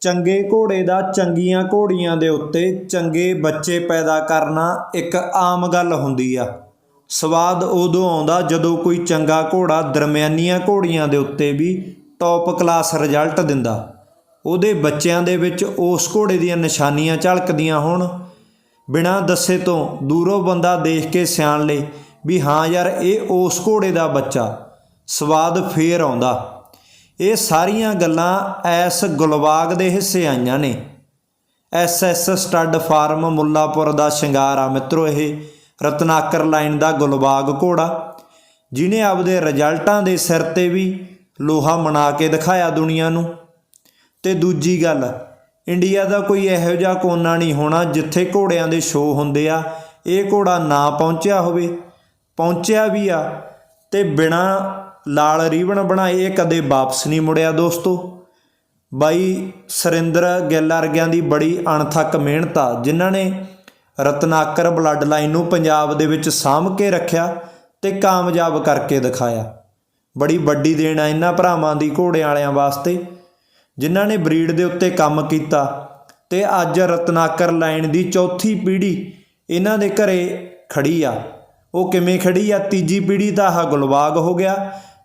ਚੰਗੇ ਘੋੜੇ ਦਾ ਚੰਗੀਆਂ ਘੋੜੀਆਂ ਦੇ ਉੱਤੇ ਚੰਗੇ ਬੱਚੇ ਪੈਦਾ ਕਰਨਾ ਇੱਕ ਆਮ ਗੱਲ ਹੁੰਦੀ ਆ। ਸਵਾਦ ਉਦੋਂ ਆਉਂਦਾ ਜਦੋਂ ਕੋਈ ਚੰਗਾ ਘੋੜਾ ਦਰਮਿਆਨੀਆਂ ਘੋੜੀਆਂ ਦੇ ਉੱਤੇ ਵੀ ਟੌਪ ਕਲਾਸ ਰਿਜ਼ਲਟ ਦਿੰਦਾ। ਉਹਦੇ ਬੱਚਿਆਂ ਦੇ ਵਿੱਚ ਉਸ ਘੋੜੇ ਦੀਆਂ ਨਿਸ਼ਾਨੀਆਂ ਝਲਕਦੀਆਂ ਹੋਣ। ਬਿਨਾਂ ਦੱਸੇ ਤੋਂ ਦੂਰੋਂ ਬੰਦਾ ਦੇਖ ਕੇ ਸਿਆਣ ਲੇ ਵੀ ਹਾਂ ਯਾਰ, ਇਹ ਉਸ ਘੋੜੇ ਦਾ ਬੱਚਾ। ਸਵਾਦ ਫੇਰ ਆਉਂਦਾ। ਇਹ ਸਾਰੀਆਂ ਗੱਲਾਂ ਐਸ ਗੁਲਬਾਗ ਦੇ ਹਿੱਸੇ ਆਈਆਂ ਨੇ। S S stud farm Mullapur ਦਾ ਸ਼ਿੰਗਾਰ ਆ ਮਿੱਤਰੋ ਇਹ, ਰਤਨਾਕਰ ਲਾਈਨ ਦਾ ਗੁਲਬਾਗ ਘੋੜਾ, ਜਿਨੇ ਆਪਦੇ ਰਿਜ਼ਲਟਾਂ ਦੇ ਸਿਰ ਤੇ ਵੀ ਲੋਹਾ ਮਨਾ ਕੇ ਦਿਖਾਇਆ ਦੁਨੀਆ ਨੂੰ। ਤੇ ਦੂਜੀ ਗੱਲ, ਇੰਡੀਆ ਦਾ ਕੋਈ ਇਹੋ ਜਿਹਾ ਕੋਨਾ ਨਹੀਂ ਹੋਣਾ ਜਿੱਥੇ ਘੋੜਿਆਂ ਦੇ ਸ਼ੋਅ ਹੁੰਦੇ ਆ, ਇਹ ਘੋੜਾ ਨਾ ਪਹੁੰਚਿਆ ਹੋਵੇ। ਪਹੁੰਚਿਆ ਵੀ ਆ, ਤੇ ਬਿਨਾ ਲਾਲ ਰੀਬਨ ਬਣਾਏ ਇਹ ਕਦੇ ਵਾਪਸ ਨਹੀਂ ਮੁੜਿਆ ਦੋਸਤੋ। ਬਾਈ ਸਰਿੰਦਰ ਗਿੱਲ ਵਰਗਿਆਂ ਦੀ ਬੜੀ ਅਣਥੱਕ ਮਿਹਨਤ ਆ, ਜਿਨ੍ਹਾਂ ਨੇ ਰਤਨਾਕਰ ਬਲੱਡ ਲਾਈਨ ਨੂੰ ਪੰਜਾਬ ਦੇ ਵਿੱਚ ਸਾਂਭ ਕੇ ਰੱਖਿਆ ਤੇ ਕਾਮਯਾਬ ਕਰਕੇ ਦਿਖਾਇਆ। ਬੜੀ ਵੱਡੀ ਦੇਣ ਆ ਇਹਨਾਂ ਭਰਾਵਾਂ ਦੀ ਘੋੜਿਆਂ ਵਾਲਿਆਂ ਵਾਸਤੇ, ਜਿਨ੍ਹਾਂ ਨੇ ਬਰੀਡ ਦੇ ਉੱਤੇ ਕੰਮ ਕੀਤਾ ਤੇ ਅੱਜ ਰਤਨਾਕਰ ਲਾਈਨ ਦੀ ਚੌਥੀ ਪੀੜ੍ਹੀ ਇਹਨਾਂ ਦੇ ਘਰੇ ਖੜੀ ਆ। ਉਹ ਕਿਵੇਂ ਖੜੀ ਆ? ਤੀਜੀ ਪੀੜ੍ਹੀ ਤਾਂ ਆਹ ਗੁਲਬਾਗ ਹੋ ਗਿਆ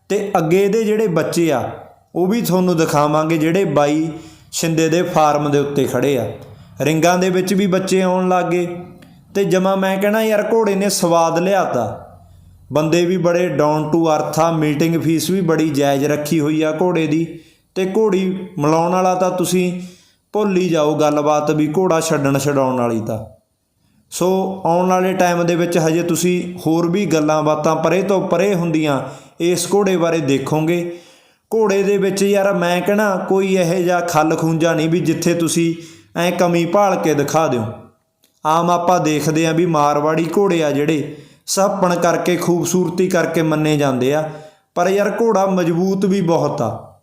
ਤੇ ਅੱਗੇ ਇਹਦੇ ਜਿਹੜੇ ਬੱਚੇ ਆ, ਉਹ ਵੀ ਤੁਹਾਨੂੰ ਦਿਖਾਵਾਂਗੇ ਜਿਹੜੇ ਬਾਈ ਛਿੰਦੇ ਦੇ ਫਾਰਮ ਦੇ ਉੱਤੇ ਖੜੇ ਆ। ਰਿੰਗਾਂ ਦੇ ਵਿੱਚ ਵੀ ਬੱਚੇ ਆਉਣ ਲੱਗੇ ਤੇ ਜਮਾ ਮੈਂ ਕਹਿਣਾ ਯਾਰ ਘੋੜੇ ਨੇ ਸਵਾਦ ਲਿਆਤਾ। ਬੰਦੇ ਵੀ ਬੜੇ ਡਾਊਨ ਟੂ ਅਰਥ ਆ ਮੀਟਿੰਗ ਫੀਸ ਵੀ ਬੜੀ ਜਾਇਜ਼ ਰੱਖੀ ਹੋਈ ਆ ਘੋੜੇ ਦੀ ਤੇ ਘੋੜੀ ਮਿਲਾਉਣ ਵਾਲਾ ਤਾਂ ਤੁਸੀਂ ਭੁੱਲ ਹੀ ਜਾਓ ਗੱਲਬਾਤ ਵੀ ਘੋੜਾ ਛੱਡਣ ਛਡਾਉਣ ਵਾਲੀ ਤਾਂ। ਸੋ ਆਉਣ ਵਾਲੇ ਟਾਈਮ ਦੇ ਵਿੱਚ ਹਜੇ ਤੁਸੀਂ ਹੋਰ ਵੀ ਗੱਲਾਂ ਬਾਤਾਂ ਪਰੇ ਤੋਂ ਪਰੇ ਹੁੰਦੀਆਂ ਇਸ ਘੋੜੇ ਬਾਰੇ ਦੇਖੋਗੇ। ਘੋੜੇ ਦੇ ਵਿੱਚ ਯਾਰ ਮੈਂ ਕਹਣਾ ਕੋਈ ਇਹੋ ਜਿਹਾ ਖੱਲ ਖੂੰਜਾ ਨਹੀਂ ਵੀ ਜਿੱਥੇ ਤੁਸੀਂ ਐ ਕਮੀ ਭਾਲ ਕੇ ਦਿਖਾ ਦਿਓ। ਆਮ ਆਪਾਂ ਦੇਖਦੇ ਆਂ ਵੀ ਮਾਰਵਾੜੀ ਘੋੜੇ ਆ ਜਿਹੜੇ ਸੱਪਣ ਕਰਕੇ, ਖੂਬਸੂਰਤੀ ਕਰਕੇ ਮੰਨੇ ਜਾਂਦੇ ਆ, ਪਰ ਯਾਰ ਘੋੜਾ ਮਜ਼ਬੂਤ ਵੀ ਬਹੁਤ ਆ।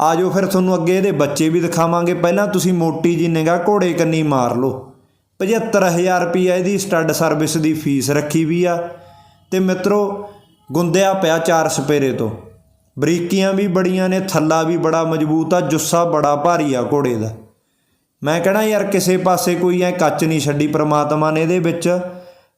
ਆਜੋ ਫਿਰ ਤੁਹਾਨੂੰ ਅੱਗੇ ਇਹਦੇ ਬੱਚੇ ਵੀ ਦਿਖਾਵਾਂਗੇ। ਪਹਿਲਾਂ ਤੁਸੀਂ ਮੋਟੀ ਜੀ ਨਿਗਾਹ ਘੋੜੇ ਕੰਨੀ ਮਾਰ ਲਓ। 75000 ਰੁਪਈਆ ਇਹਦੀ ਸਟੱਡ ਸਰਵਿਸ ਦੀ ਫੀਸ ਰੱਖੀ ਵੀ ਆ। ਤੇ ਮਿੱਤਰੋ, ਗੁੰਦਿਆ ਪਿਆ ਚਾਰ ਸਪੇਰੇ ਤੋਂ। ਬਰੀਕੀਆਂ ਵੀ ਬੜੀਆਂ ਨੇ, ਥੱਲਾ ਵੀ ਬੜਾ ਮਜ਼ਬੂਤ ਆ, ਜੁੱਸਾ ਬੜਾ ਭਾਰੀ ਆ ਘੋੜੇ ਦਾ। ਮੈਂ ਕਹਣਾ ਯਾਰ, ਕਿਸੇ ਪਾਸੇ ਕੋਈ ਐ ਕੱਚ ਨਹੀਂ ਛੱਡੀ ਪ੍ਰਮਾਤਮਾ ਨੇ ਇਹਦੇ ਵਿੱਚ।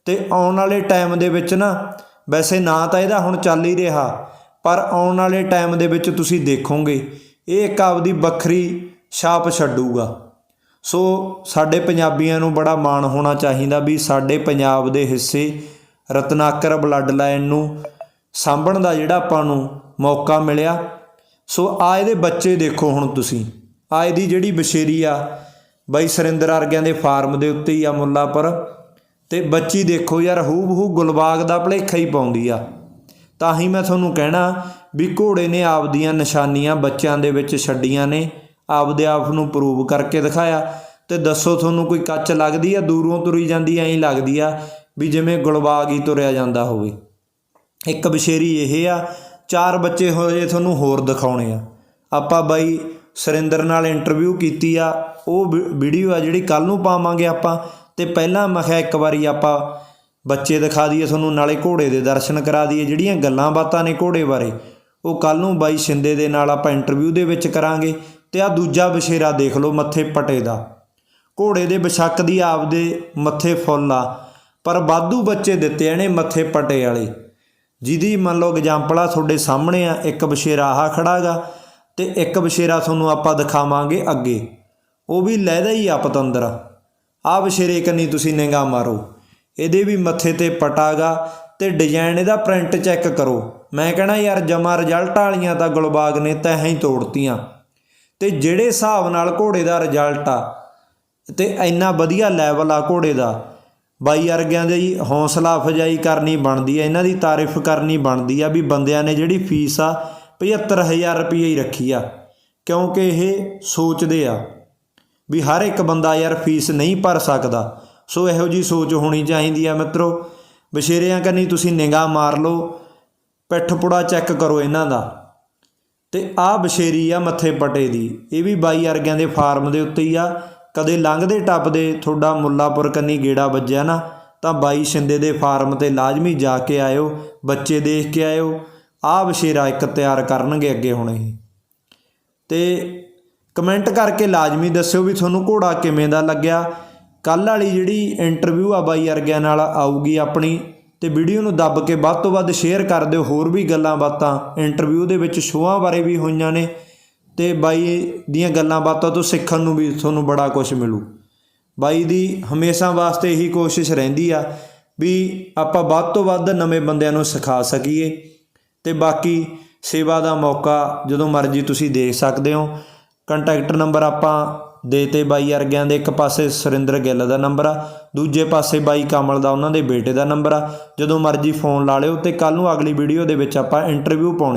ਤੇ ਆਉਣ ਵਾਲੇ ਟਾਈਮ ਦੇ ਵਿੱਚ ਨਾ, ਵੈਸੇ ਨਾ ਤਾਂ ਇਹਦਾ ਹੁਣ ਚੱਲ ਹੀ ਰਿਹਾ, ਪਰ ਆਉਣ ਵਾਲੇ ਟਾਈਮ ਦੇ ਵਿੱਚ ਤੁਸੀਂ ਦੇਖੋਗੇ, ਇਹ ਇੱਕ ਆਪਦੀ ਵੱਖਰੀ ਛਾਪ ਛੱਡੂਗਾ। ਸੋ ਸਾਡੇ ਪੰਜਾਬੀਆਂ ਨੂੰ ਬੜਾ ਮਾਣ ਹੋਣਾ ਚਾਹੀਦਾ ਵੀ ਸਾਡੇ ਪੰਜਾਬ ਦੇ ਹਿੱਸੇ ਰਤਨਾਕਰ ਬਲੱਡ ਲਾਈਨ ਨੂੰ ਸਾਂਭਣ ਦਾ ਜਿਹੜਾ ਆਪਾਂ ਨੂੰ ਮੌਕਾ ਮਿਲਿਆ। ਸੋ ਆ ਇਹਦੇ ਬੱਚੇ ਦੇਖੋ ਹੁਣ ਤੁਸੀਂ। ਆ ਇਹਦੀ ਜਿਹੜੀ ਬਸ਼ੇਰੀ ਆ, ਬਾਈ ਸਰਿੰਦਰ ਅਰਗਿਆਂ ਦੇ ਫਾਰਮ ਦੇ ਉੱਤੇ ਹੀ ਆ ਮੁੱਲਾਪੁਰ। ਤੇ ਬੱਚੀ ਦੇਖੋ ਯਾਰ ਹੂ ਬਹੂ ਗੁਲਬਾਗ ਦਾ ਭਲੇਖਾ ਹੀ ਪਾਉਂਦੀ ਆ। ਤਾਂ ਹੀ ਮੈਂ ਤੁਹਾਨੂੰ ਕਹਿਣਾ ਵੀ ਘੋੜੇ ਨੇ ਆਪਦੀਆਂ ਨਿਸ਼ਾਨੀਆਂ ਬੱਚਿਆਂ ਦੇ ਵਿੱਚ ਛੱਡੀਆਂ ਨੇ। ਆਪਦੇ ਆਪ ਨੂੰ ਪ੍ਰੂਵ ਕਰਕੇ ਦਿਖਾਇਆ ਤੇ ਦੱਸੋ ਤੁਹਾਨੂੰ ਕੋਈ ਕੱਚ ਲੱਗਦੀ ਆ, ਦੂਰੋਂ ਤੁਰੀ ਜਾਂਦੀ ਐਂ ਲੱਗਦੀ ਆ ਵੀ ਜਿਵੇਂ ਗੁਲਬਾਗ ਹੀ ਤੁਰਿਆ ਜਾਂਦਾ ਹੋਵੇ। ਇੱਕ ਬਸ਼ੇਰੀ ਇਹ ਆ, ਚਾਰ ਬੱਚੇ ਹੋਏ ਤੁਹਾਨੂੰ ਹੋਰ ਦਿਖਾਉਣੇ ਆ। ਆਪਾਂ ਬਾਈ ਸਰਿੰਦਰ ਨਾਲ ਇੰਟਰਵਿਊ ਕੀਤੀ ਆ, ਉਹ ਵੀਡੀਓ ਆ ਜਿਹੜੀ ਕੱਲ ਨੂੰ ਪਾਵਾਂਗੇ ਆਪਾਂ ਤੇ ਪਹਿਲਾਂ ਮੈਂ ਕਿਹਾ ਇੱਕ ਵਾਰੀ ਆਪਾਂ ਬੱਚੇ ਦਿਖਾ ਦਈਏ ਤੁਹਾਨੂੰ, ਨਾਲੇ ਘੋੜੇ ਦੇ ਦਰਸ਼ਨ ਕਰਾ ਦਈਏ, ਜਿਹੜੀਆਂ ਗੱਲਾਂ ਬਾਤਾਂ ਨੇ ਘੋੜੇ ਬਾਰੇ, ਉਹ ਕੱਲ ਨੂੰ ਬਾਈ ਸ਼ਿੰਦੇ ਦੇ ਨਾਲ ਆਪਾਂ ਇੰਟਰਵਿਊ ਦੇ ਵਿੱਚ ਕਰਾਂਗੇ। ਤੇ ਆ ਦੂਜਾ ਬਸ਼ੇਰਾ ਦੇਖ ਲਓ ਮੱਥੇ ਪਟੇ ਦਾ। ਘੋੜੇ ਦੇ ਬਸ਼ੱਕ ਦੀ ਆਪਦੇ ਮੱਥੇ ਫੁੱਲ ਆ, ਪਰ ਬਾਦੂ ਬੱਚੇ ਦਿੱਤੇ ਇਹਨੇ ਮੱਥੇ ਪਟੇ ਵਾਲੇ। ਜਿਹਦੀ ਮੰਨ ਲਓ ਐਗਜ਼ਾਮਪਲ ਆ, ਤੁਹਾਡੇ ਸਾਹਮਣੇ ਆ, ਇੱਕ ਬਸ਼ੇਰਾ ਆਹ ਖੜਾਗਾ ਤੇ ਇੱਕ ਬਸ਼ੇਰਾ ਤੁਹਾਨੂੰ ਆਪਾਂ ਦਿਖਾਵਾਂਗੇ ਅੱਗੇ। ਉਹ ਵੀ ਲੈਦਾ ਹੀ ਆ ਪਤੰਦਰ। ਆ ਬਸ਼ੇਰੇ ਕੰਨੀ ਤੁਸੀਂ ਨਿਗਾ ਮਾਰੋ। ਇਹਦੇ ਵੀ ਮੱਥੇ ਤੇ ਪਟਾਗਾ ਤੇ ਡਿਜ਼ਾਈਨ ਇਹਦਾ ਪ੍ਰਿੰਟ ਚੈੱਕ ਕਰੋ। ਮੈਂ ਕਹਣਾ ਯਾਰ ਜਮਾ ਰਿਜ਼ਲਟ ਵਾਲੀਆਂ ਤਾਂ ਗੁਲਬਾਗ ਨੇ ਤਾਂ ਹੀ ਤੋੜਤੀਆਂ। ਤੇ ਜਿਹੜੇ ਹਿਸਾਬ ਨਾਲ ਘੋੜੇ ਦਾ ਰਿਜ਼ਲਟ ਆ, ਤੇ ਇੰਨਾ ਵਧੀਆ ਲੈਵਲ ਆ ਘੋੜੇ ਦਾ, ਬਾਈ ਅਰਗਿਆਂ ਦੇ ਜੀ ਹੌਸਲਾ ਅਫਜਾਈ ਕਰਨੀ ਬਣਦੀ ਆ, ਇਹਨਾਂ ਦੀ ਤਾਰੀਫ ਕਰਨੀ ਬਣਦੀ ਆ ਵੀ ਬੰਦਿਆਂ ਨੇ ਜਿਹੜੀ ਫੀਸ ਆ 75000 ਰੁਪਏ ਹੀ ਰੱਖੀ ਆ, ਕਿਉਂਕਿ ਇਹ ਸੋਚਦੇ ਆ ਵੀ ਹਰ ਇੱਕ ਬੰਦਾ ਯਾਰ ਫੀਸ ਨਹੀਂ ਭਰ ਸਕਦਾ। ਸੋ ਇਹੋ ਜੀ ਸੋਚ ਹੋਣੀ ਚਾਹੀਦੀ ਆ ਮਿੱਤਰੋ ਬਸ਼ੇਰਿਆਂ ਕੰਨੀ ਤੁਸੀਂ ਨਿਗਾਹ ਮਾਰ ਲਓ, ਪਿੱਠ ਪੁੜਾ ਚੈੱਕ ਕਰੋ ਇਹਨਾਂ ਦਾ। ਤੇ ਆਹ ਬਸ਼ੇਰੀ ਆ ਮੱਥੇ ਪਟੇ ਦੀ। ਇਹ ਵੀ ਬਾਈ ਅਰਗਿਆਂ ਦੇ ਫਾਰਮ ਦੇ ਉੱਤੇ ਹੀ ਆ। ਕਦੇ ਲੰਘਦੇ ਟੱਪਦੇ ਤੁਹਾਡਾ ਮੁੱਲਾਪੁਰ ਕੰਨੀ ਗੇੜਾ ਵੱਜਿਆ ਨਾ, ਤਾਂ ਬਾਈ ਸ਼ਿੰਦੇ ਦੇ ਫਾਰਮ ਤੇ ਲਾਜ਼ਮੀ ਜਾ ਕੇ ਆਇਓ, ਬੱਚੇ ਦੇਖ ਕੇ ਆਇਓ। ਆਹ ਬਸ਼ੇਰਾ ਇੱਕ ਤਿਆਰ ਕਰਨਗੇ ਅੱਗੇ ਹੁਣ ਇਹ। ਤੇ ਕਮੈਂਟ ਕਰਕੇ ਲਾਜ਼ਮੀ ਦੱਸਿਓ ਵੀ ਤੁਹਾਨੂੰ ਘੋੜਾ ਕਿਵੇਂ ਦਾ ਲੱਗਿਆ। ਕੱਲ ਵਾਲੀ ਜਿਹੜੀ ਇੰਟਰਵਿਊ ਆ ਬਾਈ ਅਰਗਿਆਂ ਨਾਲ ਆਊਗੀ ਆਪਣੀ ਤੇ ਵੀਡੀਓ ਨੂੰ ਦੱਬ ਕੇ ਵੱਧ ਤੋਂ ਵੱਧ ਸ਼ੇਅਰ ਕਰ ਦਿਓ। ਹੋਰ ਵੀ ਗੱਲਾਂ ਬਾਤਾਂ ਇੰਟਰਵਿਊ ਦੇ ਵਿੱਚ ਸ਼ੋਆਂ ਬਾਰੇ ਵੀ ਹੋਈਆਂ ਨੇ ਤੇ ਬਾਈ ਦੀਆਂ ਗੱਲਾਂ ਬਾਤਾਂ ਤੋਂ ਸਿੱਖਣ ਨੂੰ ਵੀ ਤੁਹਾਨੂੰ ਬੜਾ ਕੁਝ ਮਿਲੂ। ਬਾਈ ਦੀ ਹਮੇਸ਼ਾ ਵਾਸਤੇ ਇਹੀ ਕੋਸ਼ਿਸ਼ ਰਹਿੰਦੀ ਆ ਵੀ ਆਪਾਂ ਵੱਧ ਤੋਂ ਵੱਧ ਨਵੇਂ ਬੰਦਿਆਂ ਨੂੰ ਸਿਖਾ ਸਕੀਏ ਤੇ ਬਾਕੀ ਸੇਵਾ ਦਾ ਮੌਕਾ ਜਦੋਂ ਮਰਜ਼ੀ ਤੁਸੀਂ ਦੇਖ ਸਕਦੇ ਹੋ। ਕੰਟੈਕਟ ਨੰਬਰ ਆਪਾਂ ਦੇਤੇ ਬਾਈ ਅਰਗਿਆਂ ਦੇ, ਇੱਕ ਪਾਸੇ ਸੁਰਿੰਦਰ ਗਿੱਲ ਦਾ ਨੰਬਰ ਆ, ਦੂਜੇ ਪਾਸੇ ਬਾਈ ਕਮਲ ਦਾ, ਉਹਨਾਂ ਦੇ ਬੇਟੇ ਦਾ ਨੰਬਰ ਆ। ਜਦੋਂ ਮਰਜ਼ੀ ਫੋਨ ਲਾ ਲਿਓ ਤੇ ਕੱਲ ਨੂੰ ਅਗਲੀ ਵੀਡੀਓ ਦੇ ਵਿੱਚ ਆਪਾਂ ਇੰਟਰਵਿਊ ਪਾਉਣੇ।